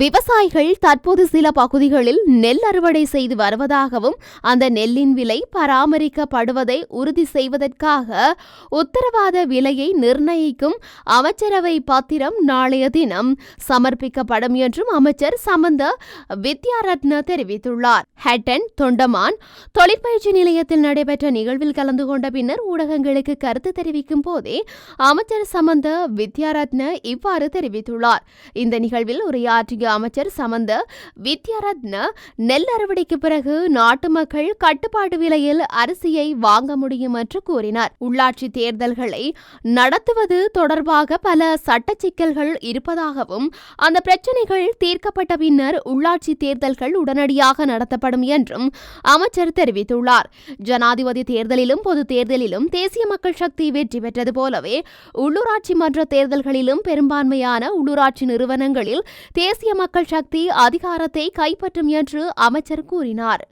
விவசாயிகள் தற்போது சில பகுதிகளில் நெல் அறுவடை செய்து வருவதாகவும் அந்த நெல்லின் விலை பராமரிக்கப்படுவதை உறுதி செய்வதற்காக உத்தரவாத விலையை நிர்ணயிக்கும் அமைச்சரவை பத்திரம் நாளைய தினம் சமர்ப்பிக்கப்படும் என்றும் அமைச்சர் சம்பந்த வித்யாரத்ன தெரிவித்துள்ளார். ஹட்டன் தொண்டமான் தொழிற்பயிற்சி நிலையத்தில் நடைபெற்ற நிகழ்வில் கலந்து கொண்ட பின்னர் ஊடகங்களுக்கு கருத்து தெரிவிக்கும் போதே அமைச்சர் சம்பந்த வித்யாரத்ன இவ்வாறு தெரிவித்துள்ளார். இந்த நிகழ்வில் உரையாற்றிய அமைச்சர் சமந்த வித்யாரத்ன நெல் அறுவடைக்கு பிறகு நாட்டு மக்கள் கட்டுப்பாட்டு விலையில் அரிசியை வாங்க முடியும் என்று கூறினார். உள்ளாட்சி தேர்தல்களை நடத்துவது தொடர்பாக பல சட்ட சிக்கல்கள் இருப்பதாகவும் அந்த பிரச்சினைகள் தீர்க்கப்பட்ட பின்னர் உள்ளாட்சி தேர்தல்கள் உடனடியாக நடத்தப்படும் என்றும் அமைச்சர் தெரிவித்துள்ளார். ஜனாதிபதி தேர்தலிலும் பொது தேர்தலிலும் தேசிய மக்கள் சக்தி வெற்றி பெற்றது போலவே உள்ளூராட்சி மன்ற தேர்தல்களிலும் பெரும்பான்மையான உள்ளூராட்சி நிறுவனங்களில் தேசிய மக்கள் சக்தி அதிகாரத்தை கைப்பற்றும் என்று அமைச்சர் கூறினார்.